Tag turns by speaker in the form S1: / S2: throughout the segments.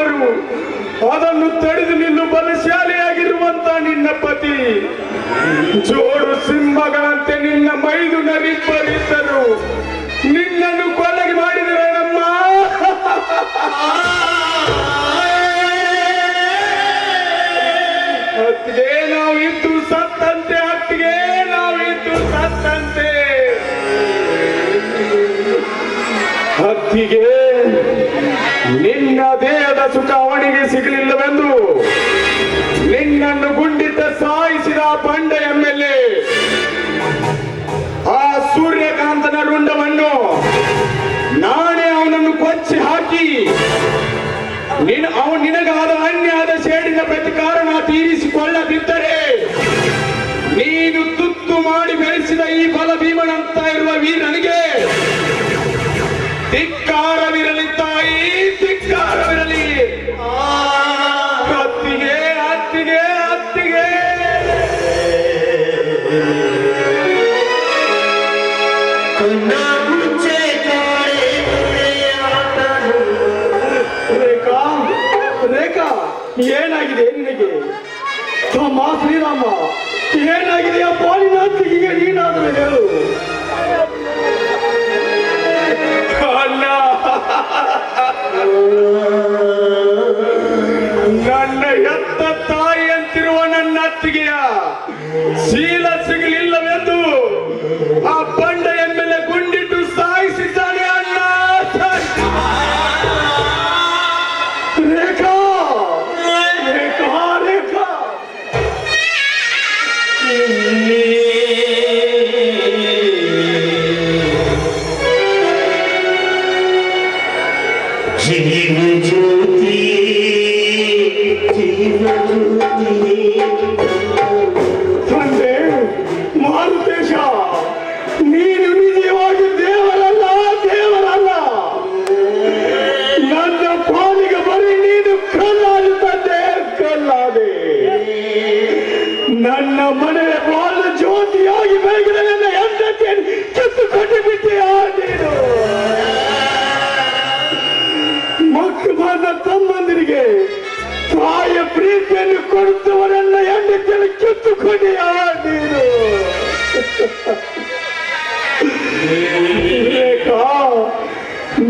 S1: ಬಂದರು ಅದನ್ನು ತಡೆದು ನಿನ್ನ ಬಲಶಾಲಿಯಾಗಿರುವಂತ ನಿನ್ನ ಪತಿ. ಜೋಡು ಸಿಂಹಗಳಂತೆ ನಿನ್ನ ಮೈದುನರಿಬ್ಬರಿದ್ದರು ನಿನ್ನನ್ನು ಕೊಲೆಗೆ ಮಾಡಿದರಮ್ಮ ನಾವು ನಾವಿದ್ದು ಸತ್ತಂತೆ ಅತ್ತಿಗೆ ನಾವಿದ್ದು ಸತ್ತಂತೆ. ಹತ್ತಿಗೆ ದೇಹದ ಸುಖ ಅವನಿಗೆ ಸಿಗಲಿಲ್ಲವೆಂದು. ನಿನ್ನನ್ನು ಗುಂಡಿತ ಸಾಯಿಸಿದ ಬಂಡ ಎಂಎಲ್ಎ ಆ ಸೂರ್ಯಕಾಂತನ ರುಂಡವನ್ನು ನಾನೇ ಅವನನ್ನು ಕೊಚ್ಚಿ ಹಾಕಿ ಅವನು ಅವ ನಿನಗಾದ ಅನ್ಯಾದ ಸೇಡಿನ ಪ್ರತಿಕಾರ ನಾ ತೀರಿಸಿಕೊಳ್ಳದಿದ್ದರೆ ನೀನು ತುತ್ತು ಮಾಡಿ ಬೆಳೆಸಿದ ಈ ಬಲ ಭೀಮನಂತ ಇರುವ ವೀರನಿಗೆ ಧಿಕ್ಕಾರವಿರಲಿ ಶ್ರೀರಾಮ ಏನಾಗಿದೆ ಆ ಪಾಲಿನ ಅತ್ತಿಗೆಗೆ ನೀನಾದರೂ ಹೇಳು. ನನ್ನ ಎತ್ತ ತಾಯಿ ಅಂತಿರುವ ನನ್ನ ಅತ್ತಿಗೆಯ, ಶೀಲ ಸಿಗಲಿಲ್ಲವೆಂದು Amen. ತಮ್ಮಂದಿರಿಗೆ ತಾಯ ಪ್ರೀತಿಯನ್ನು ಕೊಡುತ್ತವರೆಲ್ಲ ಹೆಂಡತಿಯನ್ನು ಕಿತ್ತುಕೊಂಡೆಯ ನೀನು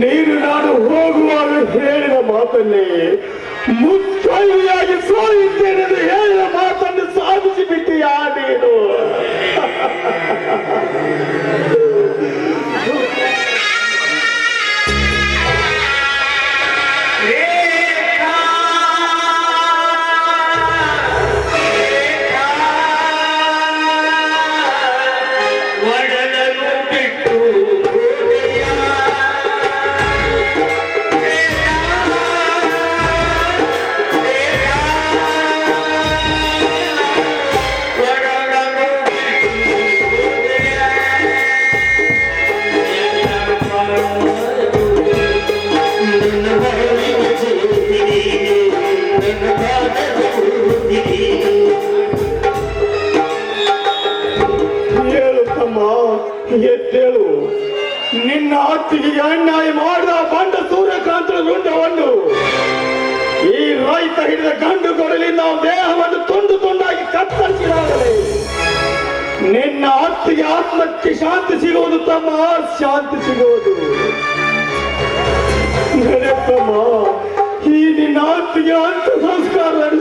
S1: ನೀನು ನಾನು ಹೋಗುವಾಗ ಹೇಳಿದ ಮಾತನ್ನೇ ಮುತ್ತೈದೆಯಾಗಿ ಸೋಯಿದ್ದೇನೆ ಹೇಳಿದ ಮಾತನ್ನು ಸಾಧಿಸಿ ಬಿಟ್ಟಿಯಾ ನೀನು? ಎದ್ದೇಳು. ನಿನ್ನ ಆಸ್ತಿಗೆ ಅನ್ಯಾಯ ಮಾಡಿದ ಬಂಡ ಸೂರ್ಯಕಾಂತನ ರುಂಡವನ್ನು ಈ ರೈತ ಹಿಡಿದ ಗಂಡು ಕೊಡಲಿಂದ ದೇಹವನ್ನು ತುಂಡು ತುಂಡಾಗಿ ಕತ್ತರಿಸಿದಾಗಲೇ. ನಿನ್ನ ಆಸ್ತಿಗೆ ಆತ್ಮಕ್ಕೆ ಶಾಂತಿ ಸಿಗುವುದು, ತಮ್ಮ ಶಾಂತಿ ಸಿಗುವುದು. ನಡೆಯತ್ತಮ್ಮ ਦੀ ਨਾਤ ਯਾਦ ਸੰਸਕਾਰ ਲੜ